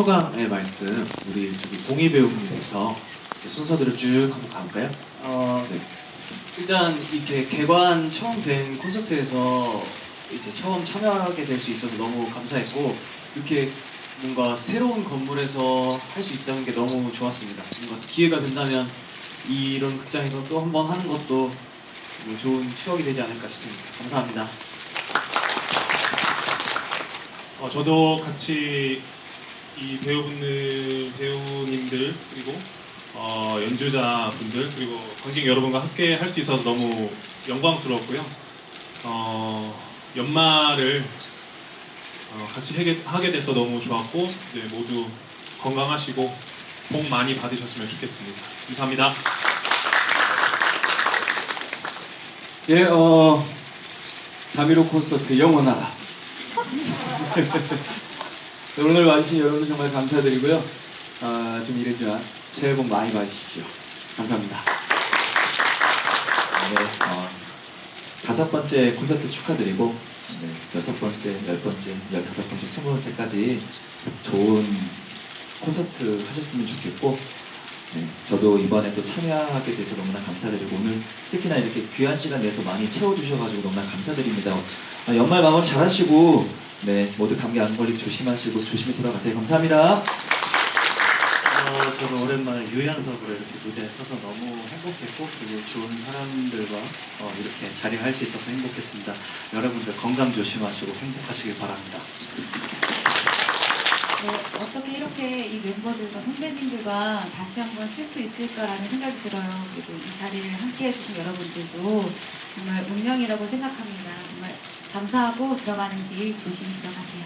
소감의 말씀 우리 저기 동희 배우님부터 이렇게 순서대로 쭉 한번 가볼까요? 어, 네. 일단 이렇게 개관 처음 된 콘서트에서 이제 처음 참여하게 될 수 있어서 너무 감사했고 이렇게 뭔가 새로운 건물에서 할 수 있다는 게 너무 좋았습니다. 뭔가 기회가 된다면 이런 극장에서 또 한 번 하는 것도 뭐 좋은 추억이 되지 않을까 싶습니다. 감사합니다. 어, 저도 같이 이 배우분들, 배우님들 그리고 어, 연주자분들 그리고 관객 여러분과 함께 할 수 있어서 너무 영광스럽고요. 어, 연말을 어, 같이 하게, 하게 돼서 너무 좋았고 네, 모두 건강하시고 복 많이 받으셨으면 좋겠습니다. 감사합니다. 예, 어, 다미로 콘서트 영원하라. 네, 오늘 와주신 여러분 정말 감사드리고요. 아, 좀 이랬지만 새해 복 많이 받으십시오. 감사합니다. 네, 어, 다섯 번째 콘서트 축하드리고 네, 여섯 번째, 열 번째, 열다섯 번째, 스무 번째까지 좋은 콘서트 하셨으면 좋겠고 네, 저도 이번에 또 참여하게 돼서 너무나 감사드리고 오늘 특히나 이렇게 귀한 시간 내서 많이 채워주셔가지고 너무나 감사드립니다. 어, 연말 마무리 잘하시고 네, 모두 감기 안 걸리게 조심하시고 조심히 돌아가세요. 감사합니다. 어, 저도 오랜만에 유연석으로 이렇게 무대에 서서 너무 행복했고 그리고 좋은 사람들과 어, 이렇게 자리를 할수 있어서 행복했습니다. 여러분들 건강 조심하시고 행복하시길 바랍니다. 네, 어떻게 이렇게 이 멤버들과 선배님들과 다시 한번 쓸 수 있을까라는 생각이 들어요. 그리고 이 자리를 함께 해주신 여러분들도 정말 운명이라고 생각합니다. 정말 감사하고 들어가는 길 조심히 들어가세요.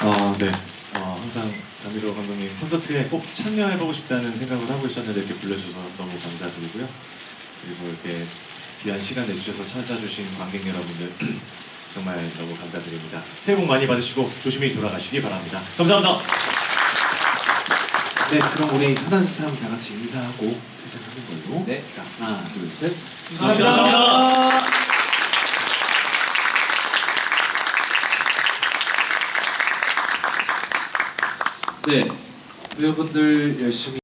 아, 네. 어, 항상 담미로 감독님 콘서트에 꼭 참여해보고 싶다는 생각을 하고 있었는데 이렇게 불러주셔서 너무 감사드리고요. 그리고 이렇게 귀한 시간 내주셔서 찾아주신 관객 여러분들 정말 너무 감사드립니다. 새해 복 많이 받으시고 조심히 돌아가시기 바랍니다. 감사합니다. 네, 그럼 우리 하나 둘셋 하면 다 같이 인사하고 퇴장하는 걸로. 네. 자, 하나, 둘, 셋. 감사합니다. 네, 배우분들 열심히.